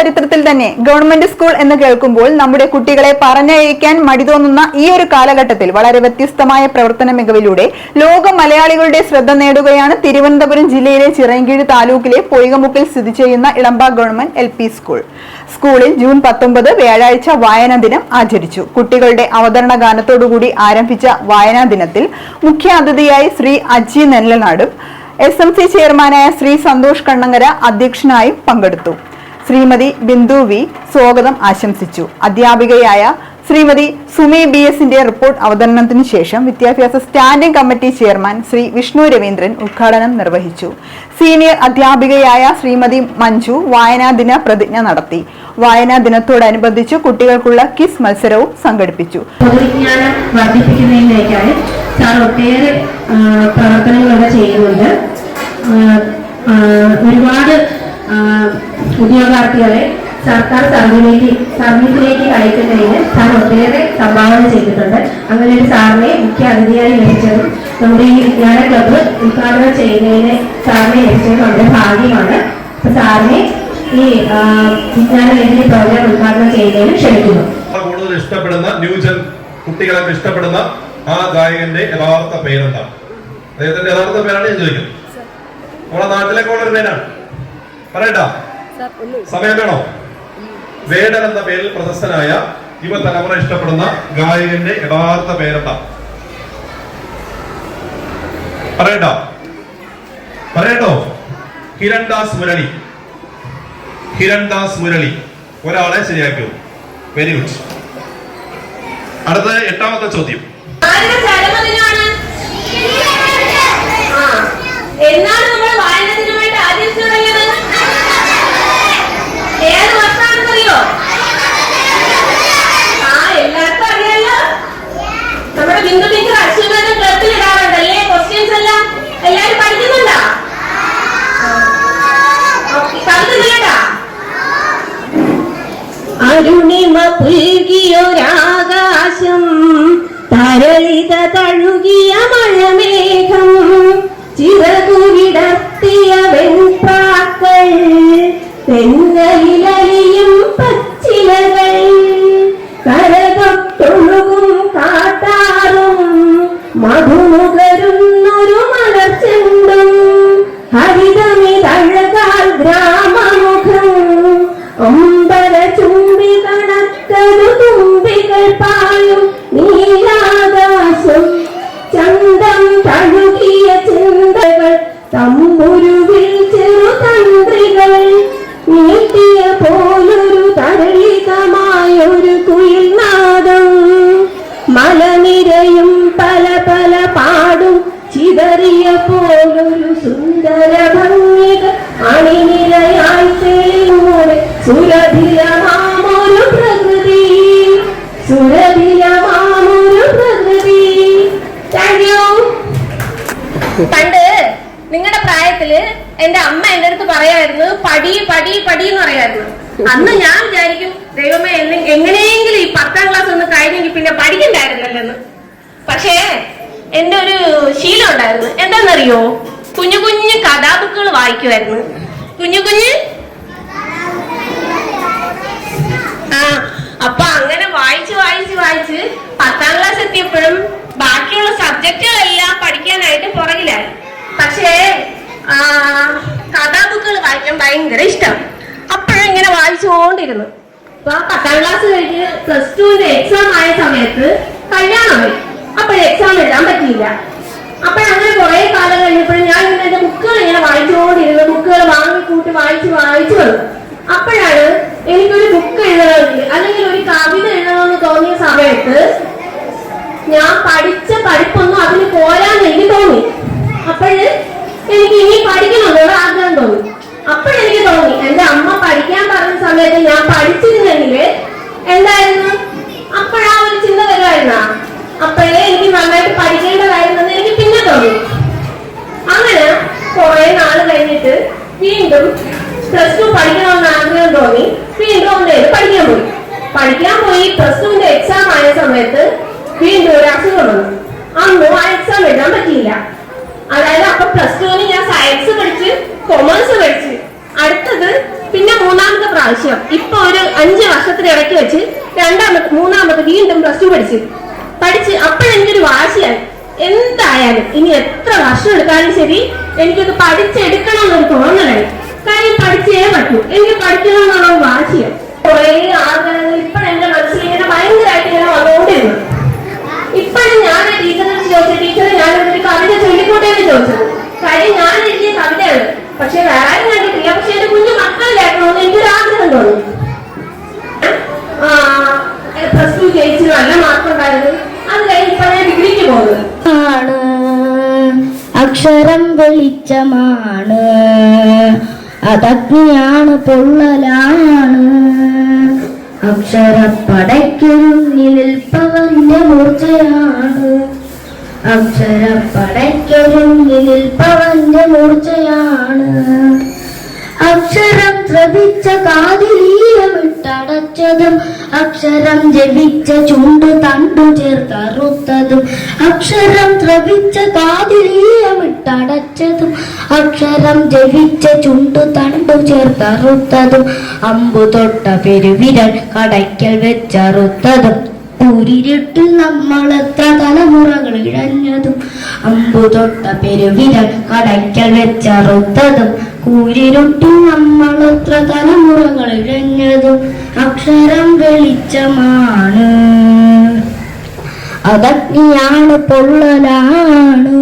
ചരിത്രത്തിൽ തന്നെ government school എന്ന് കേൾക്കുമ്പോൾ നമ്മുടെ കുട്ടികളെ പറഞ്ഞയക്കാൻ മടി തോന്നുന്ന ഈ ഒരു കാലഘട്ടത്തിൽ വളരെ വ്യത്യസ്തമായ പ്രവർത്തന മികവിലൂടെ ലോക മലയാളികളുടെ ശ്രദ്ധ നേടുകയാണ് തിരുവനന്തപുരം ജില്ലയിലെ ചിറയൻകീഴ് താലൂക്കിലെ പൊയ്കമുക്കിൽ സ്ഥിതി ചെയ്യുന്ന ഇളമ്പ ഗവൺമെന്റ് എൽ സ്കൂൾ. സ്കൂളിൽ ജൂൺ പത്തൊമ്പത് വ്യാഴാഴ്ച വായനാ ദിനം ആചരിച്ചു. കുട്ടികളുടെ അവതരണ ഗാനത്തോടുകൂടി ആരംഭിച്ച വായനാ ദിനത്തിൽ മുഖ്യ അതിഥിയായി ശ്രീ അജി നെല്ലനാടും എസ് എം സി ചെയർമാനായ ശ്രീ സന്തോഷ് കണ്ണങ്ങര അധ്യക്ഷനായും പങ്കെടുത്തു. ശ്രീമതി ബിന്ദു വി സ്വാഗതം ആശംസിച്ചു. അധ്യാപികയായ ശ്രീമതി സുമി ബി എസിന്റെ റിപ്പോർട്ട് അവതരണത്തിന് ശേഷം വിദ്യാഭ്യാസ standing committee chairman Shri Vishnu Raveendran ഉദ്ഘാടനം നിർവഹിച്ചു. സീനിയർ അധ്യാപികയായ ശ്രീമതി മഞ്ജു വായനാ ദിന പ്രതിജ്ഞ നടത്തി. വായനാ ദിനത്തോടനുബന്ധിച്ച് കുട്ടികൾക്കുള്ള കിസ് മത്സരവും സംഘടിപ്പിച്ചു. പൊതുവിജ്ഞാനം പ്രവർത്തനങ്ങളൊക്കെ ചെയ്യുന്നുണ്ട് ഒരുപാട് ഉദ്യോഗാർത്ഥികളെ സർക്കാർ സർവീസിലേക്ക് സർവീസിലേക്ക് അയക്കുന്നതിന് സാർ ഒട്ടേറെ സംഭാവന ചെയ്തിട്ടുണ്ട്. അങ്ങനെ ഒരു സാറിനെ മുഖ്യ അതിഥിയായി ലഭിച്ചതും നമ്മുടെ ഈ വിജ്ഞാന ക്ലബ്ബ് ഉദ്ഘാടനം ചെയ്യുന്നതിന് സാറിനെ ലഭിച്ചത് നമ്മുടെ ഭാഗ്യമാണ്. സാറിനെ ഈ വിജ്ഞാന ലഹരി പ്രോഗ്രാം ഉദ്ഘാടനം ചെയ്യുന്നതിന് ക്ഷണിക്കുന്നു. കൂടുതൽ ഇഷ്ടപ്പെടുന്ന ന്യൂജൻ കുട്ടികളൊക്കെ ഇഷ്ടപ്പെടുന്ന ആ ഗായകന്റെ യഥാർത്ഥ പേരെന്താണ്? അദ്ദേഹത്തിന്റെ യഥാർത്ഥ പേരാണ് ഞാൻ ചോദിക്കുന്നത്. നമ്മുടെ നാട്ടിലേക്ക് ഉള്ള ഒരു പേരാണ്. പറയട്ടാ. സമയം വേണോ? വേടൻ എന്ന പേരിൽ പ്രശസ്തനായ യുവതലമുറ ഇഷ്ടപ്പെടുന്ന ഗായകന്റെ യഥാർത്ഥ പേരെന്താ? പറയട്ടോ. പറയട്ടോ. ഹിരൺദാസ് മുരളി. ഹിരൺദാസ് മുരളി. ഒരാളെ ശരിയാക്കൂ വെരി ഗുഡ് അടുത്ത എട്ടാമത്തെ ചോദ്യം. എന്നാണ് അരുണിമ പുൽകിയൊരാകാശം തരളിത തഴുകിയ മഴമേഘം ചിറകു വിടർത്തിയ വെൺപാക്കൾ തെന്നലിലലിയും പച്ചിലകൾ കരതൊട്ടൊഴുകും കാട്ടാറും മധുമുകരുന്നൊരു മലർച്ചെണ്ടും ഹരിതമിതഴകാൽ ഗ്രാമമുഖം അമ്പര ചിന്തകൾ നീട്ടിയ പോലൊരു തരളിതമായൊരു പല പല പാടും ചിതറിയ പോലൊരു സുന്ദര ഭംഗികൾ അണിനിരയായി പണ്ട് നിങ്ങളുടെ പ്രായത്തിൽ എന്റെ അമ്മ എന്റെ അടുത്ത് പറയായിരുന്നു പടി പടി പടി എന്ന് പറയായിരുന്നു. അന്ന് ഞാൻ വിചാരിക്കും ദൈവമേ എങ്ങനെയെങ്കിലും ഈ പത്താം ക്ലാസ് ഒന്ന് കഴിഞ്ഞെങ്കിൽ പിന്നെ പഠിക്കണ്ടായിരുന്നല്ലെന്ന്. പക്ഷേ എന്റെ ഒരു ശീലം ഉണ്ടായിരുന്നു. എന്താണെന്നറിയോ? കുഞ്ഞു കുഞ്ഞു കഥാബുക്കുകൾ വായിക്കുമായിരുന്നു കുഞ്ഞു കുഞ്ഞ് ആ അപ്പൊ അങ്ങനെ വായിച്ച് വായിച്ച് വായിച്ച് പത്താം ക്ലാസ് എത്തിയപ്പോഴും ബാക്കിയുള്ള സബ്ജക്റ്റുകളെല്ലാം പഠിക്കാനായിട്ട് പുറകിലായി. പക്ഷേ കഥാബുക്കുകൾ വായിക്കാൻ ഭയങ്കര ഇഷ്ടം. അപ്പോഴും ഇങ്ങനെ വായിച്ചുകൊണ്ടിരുന്നു അപ്പൊ പത്താം ക്ലാസ് കഴിഞ്ഞ് പ്ലസ് ടുവിന്റെ എക്സാം ആയ സമയത്ത് കല്യാണമായി. അപ്പോഴും എക്സാം എഴുതാൻ പറ്റിയില്ല. അപ്പോഴങ്ങനെ കുറെ കാലം കഴിഞ്ഞപ്പോഴും ഞാൻ ഇങ്ങനെ എന്റെ ബുക്കുകൾ ഇങ്ങനെ വായിച്ചുകൊണ്ടിരുന്നു. ബുക്കുകൾ വാങ്ങിക്കൂട്ടി വായിച്ച് വായിച്ചു വന്നു. അപ്പോഴാണ് എനിക്കൊരു ബുക്ക് എഴുതണമെങ്കിൽ അല്ലെങ്കിൽ ഒരു കവിത എഴുതണമെന്ന് തോന്നിയ സമയത്ത് ഞാൻ പഠിച്ച പഠിപ്പൊന്നും അതിന് പോരാന്ന് എനിക്ക് തോന്നി. അപ്പോഴ് എനിക്ക് ഇനി പഠിക്കണമെന്നുള്ള ആഗ്രഹം തോന്നി. അപ്പോഴെനിക്ക് തോന്നി എന്റെ അമ്മ പഠിക്കാൻ പറഞ്ഞ സമയത്ത് ഞാൻ പഠിച്ചിരുന്നെങ്കിൽ എന്തായിരുന്നു? അപ്പോഴാ ഒരു ചിന്ത വരുമായിരുന്ന അപ്പോഴേ എനിക്ക് നന്നായിട്ട് പഠിക്കേണ്ടതായിരുന്നെന്ന് എനിക്ക് പിന്നെ തോന്നി. അങ്ങനെ കുറെ നാൾ കഴിഞ്ഞിട്ട് വീണ്ടും പ്ലസ് ടു പഠിക്കണമെന്ന് ആഗ്രഹം തോന്നി. വീണ്ടും ഒന്നേത് പഠിക്കാൻ പോയി. പഠിക്കാൻ പോയി പ്ലസ് ടുവിന്റെ എക്സാം ആയ സമയത്ത് വീണ്ടും ഒരു അസുഖം വന്നു. അന്നും ആ എക്സാം എഴുതാൻ പറ്റിയില്ല. അതായത് അപ്പൊ പ്ലസ് ടുവിന് ഞാൻ സയൻസ് പഠിച്ച് കൊമേഴ്സ് പഠിച്ച്. അടുത്തത് പിന്നെ മൂന്നാമത്തെ പ്രാവശ്യം. ഇപ്പൊ ഒരു അഞ്ച് വർഷത്തിന് ഇടയ്ക്ക് വെച്ച് രണ്ടാമത്തെ മൂന്നാമത്തെ വീണ്ടും പ്ലസ് ടു പഠിച്ചു. പഠിച്ച് അപ്പോഴെനിക്കൊരു വാശിയായി. എന്തായാലും ഇനി എത്ര വർഷം എടുത്താലും ശരി എനിക്കത് പഠിച്ചെടുക്കണം എന്നൊരു തോന്നലായി. കാര്യം പഠിച്ചേ പറ്റൂ. എനിക്ക് പഠിക്കണം എന്നുള്ള വാശിയായി. കുറേ ആഗ്രഹങ്ങൾ ഇപ്പോഴെന്റെ മനസ്സിൽ ഇങ്ങനെ ഭയങ്കരമായിട്ട് ഇങ്ങനെ വന്നുകൊണ്ടിരുന്നു ഇപ്പോഴും ഞാൻ ടീച്ചറിനോട് ചോദിച്ച ടീച്ചറെ ഞാൻ ഒരു കവിത ചൊല്ലിക്കോട്ടെന്ന് ചോദിച്ചത് കാര്യം ഞാൻ എഴുതിയ കവിതയാണ് പക്ഷെ വേറെ ആരും കണ്ടിട്ടില്ല പക്ഷെ എന്റെ കുഞ്ഞു മക്കൾ കേൾക്കണമെന്ന് എനിക്കൊരു ആഗ്രഹം തോന്നി പ്ലസ് ടു ജയിച്ച് നല്ല മാർക്ക് ഉണ്ടായത് അത് കഴിഞ്ഞ് ഇപ്പൊ ഞാൻ ഡിഗ്രിക്ക് പോകുന്നത് ആണ്. അക്ഷരം വെളിച്ചമാണ്. അതഗ്നിയാണ് പൊള്ളലാണ്. അക്ഷരപ്പടയ്ക്കൊരുങ്ങി നിൽപ്പവന്റെ മൂർച്ചയാണ്. അക്ഷരപ്പടയ്ക്കൊരുങ്ങി നിൽപ്പവന്റെ മൂർച്ചയാണ്. അക്ഷരം ശ്രവിച്ച കാതിലീയമിട്ടടച്ചതും അക്ഷരം ജപിച്ച ചുണ്ടു തണ്ടു ചേർത്തറുത്തതും അക്ഷരം ശ്രവിച്ച കാതിലീയമിട്ടടച്ചതും അക്ഷരം ജപിച്ച ചുണ്ടു തണ്ടു ചേർത്തറുത്തതും അമ്പു തൊട്ട പെരുവിരൽ കടയ്ക്കൽ വെച്ചറുത്തതും. ൂരിരുട്ടിൽ നമ്മളെത്ര തലമുറകൾ ഇഴഞ്ഞതും അമ്പു തൊട്ട പെരുവിരൽ കടയ്ക്കൽ വെച്ചറുത്തതും കൂരിരുട്ടിൽ എത്ര തലമുറകൾ ഇഴഞ്ഞതും അക്ഷരം വെളിച്ചമാണ്. അതഗ്നിയാണ് പൊള്ളലാണ്.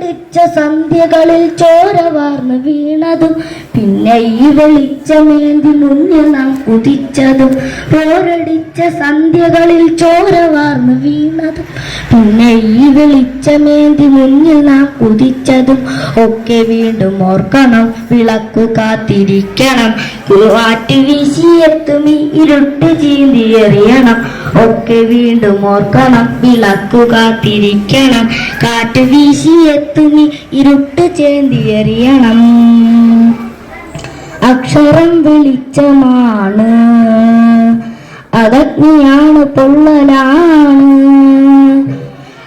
പോരടിച്ച സന്ധ്യകളിൽ ചോര വാർന്ന് വീണതും പിന്നെ ഈ വെളിച്ചമേന്തി മുന്നിൽ നാം കുതിച്ചതും പോരടിച്ച സന്ധ്യകളിൽ ചോര വാർന്ന് വീണതും പിന്നെ ഈ വെളിച്ചമേന്തി മുന്നിൽ നാം കുതിച്ചതും ഒക്കെ വീണ്ടും ഓർക്കണം വിളക്കു കാത്തിരിക്കണം കുറുവാറ്റി വീശിയെത്തും ഇരുട്ട് ചീന്തിയെറിയണം ഒക്കെ വീണ്ടും ഓർക്കണം വിളക്കു കാത്തിരിക്കണം കാറ്റ് വീശിയെത്തും ഈ ഇരുട്ട് ചേന്തിയറിയണം. അക്ഷരം വെളിച്ചമാണ്. അതഗ്നിയാണ് പൊള്ളലാണ്.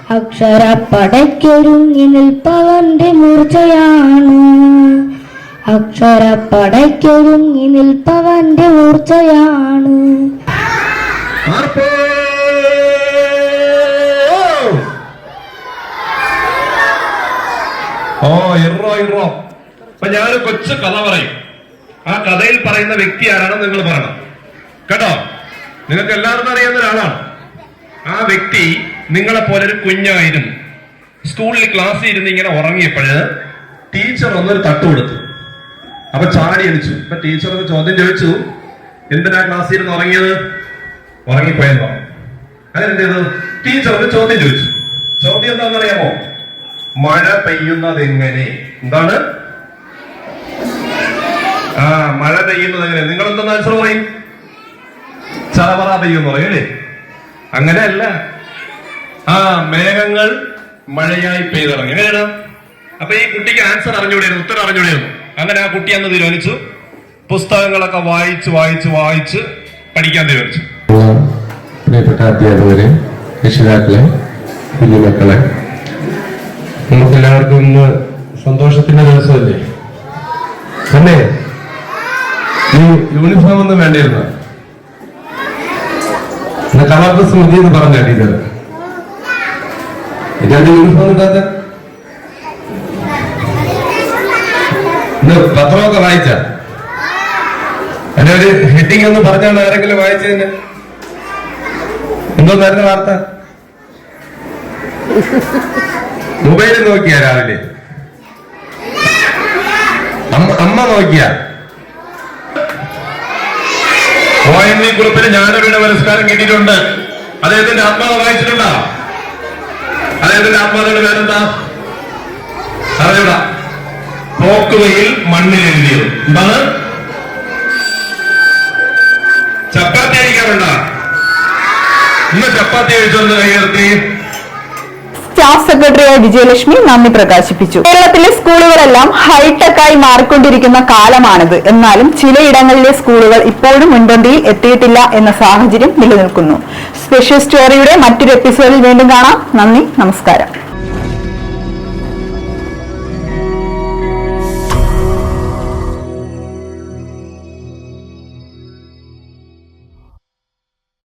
അക്ഷരപ്പടയ്ക്കൊരുങ്ങി നിൽപ്പവന്റെ മൂർച്ചയാണ്. അക്ഷരപ്പടയ്ക്കൊരുങ്ങി നിൽപ്പവന്റെ മൂർച്ചയാണ്. ഇറോ ഇറോ അപ്പൊ ഞാനൊരു കൊച്ചു കഥ പറയും. ആ കഥയിൽ പറയുന്ന വ്യക്തി ആരാണെന്ന് നിങ്ങൾ പറയണം. കേട്ടോ? നിങ്ങൾക്ക് എല്ലാവർക്കും അറിയാവുന്ന ഒരാളാണ്. ആ വ്യക്തി നിങ്ങളെ പോലെ ഒരു കുഞ്ഞായിരുന്നു. സ്കൂളിൽ ക്ലാസ്സിൽ ഇരുന്ന് ഇങ്ങനെ ഉറങ്ങിയപ്പോഴ് ടീച്ചർ ഒന്നൊരു തട്ട് കൊടുത്തു. അപ്പൊ ചാടി അടിച്ചു അപ്പൊ ടീച്ചർ ഒന്ന് ചോദ്യം ചോദിച്ചു. എന്തിനാ ക്ലാസ്സിൽ ഇരുന്ന് ഉറങ്ങിയത്? ഉറങ്ങിപ്പോയെന്ന് പറഞ്ഞു. എന്ത് ചെയ്തു? ടീച്ചർ ഒരു ചോദ്യം ചോദിച്ചു. ചോദ്യം എന്താണെന്നറിയാമോ മഴ പെയ്യുന്നത് എങ്ങനെ എന്താണ്? ആ മഴ പെയ്യുന്നത് എങ്ങനെ നിങ്ങൾ എന്താ ആൻസർ പറയും? ചറവറ പെയ്യുന്നു പറയല്ലേ അങ്ങനെയല്ല. ആ മേഘങ്ങൾ മഴയായി പെയ്തിറങ്ങി. എങ്ങനെയാണ്? അപ്പൊ ഈ കുട്ടിക്ക് ആൻസർ അറിഞ്ഞുകൂടിയിരുന്നു ഉത്തരം അറിഞ്ഞുകൂടിയിരുന്നു അങ്ങനെ ആ കുട്ടി അന്ന് തീരുമാനിച്ചു. പുസ്തകങ്ങളൊക്കെ വായിച്ച് വായിച്ച് വായിച്ച് പഠിക്കാൻ തീരുമാനിച്ചു. പ്രിയപ്പെട്ട അധ്യാപകരെ രക്ഷിതാക്കളെ കുഞ്ഞുമക്കളെ നമുക്ക് എല്ലാവർക്കും ഇന്ന് സന്തോഷത്തിന്റെ ദിവസമല്ലേ? അല്ലേ? ഈ യൂണിഫോം ഒന്നും വേണ്ടിയിരുന്ന കളർ ഡ്രസ് മതി എന്ന് പറഞ്ഞ ടീച്ചർ ഇതാണ് യൂണിഫോം ഇന്ന് പത്രമൊക്കെ വായിച്ച? അതിനൊരു ഹെഡിങ് ഒന്ന് പറഞ്ഞാണ് ആരെങ്കിലും വായിച്ചതിന്? എന്തോന്നായിരുന്നു വാർത്ത? മൊബൈലിൽ നോക്കിയ രാവിലെ? അമ്മ അമ്മ നോക്കിയ? ഒ എൻ വി കുറിപ്പിന് ജ്ഞാനപീഠ പുരസ്കാരം കിട്ടിയിട്ടുണ്ട്. അദ്ദേഹത്തിന്റെ ആത്മാവ് വായിച്ചിട്ടുണ്ടോ? അദ്ദേഹത്തിന്റെ ആത്മാവിന്റെ പേരെന്താ? അറിഞ്ഞൂടാ. പോക്കുവയിൽ മണ്ണിൽ എഴുതിയത്. എന്താണ്? ചപ്പാത്തി അഴിക്കാറുണ്ടോ ഇന്ന് ചപ്പാത്തി കഴിച്ചൊന്ന് കൈയർത്തി സ്റ്റാഫ് സെക്രട്ടറിയായ വിജയലക്ഷ്മി നന്ദി പ്രകാശിപ്പിച്ചു. കേരളത്തിലെ സ്കൂളുകളെല്ലാം ഹൈടെക്കായി മാറിക്കൊണ്ടിരിക്കുന്ന കാലമാണിത്. എന്നാലും ചിലയിടങ്ങളിലെ സ്കൂളുകൾ ഇപ്പോഴും മുൻപന്തിയിൽ എത്തിയിട്ടില്ല എന്ന സാഹചര്യം നിലനിൽക്കുന്നു. സ്പെഷ്യൽ സ്റ്റോറിയുടെ മറ്റൊരു എപ്പിസോഡിൽ വീണ്ടും കാണാം. നന്ദി നമസ്കാരം.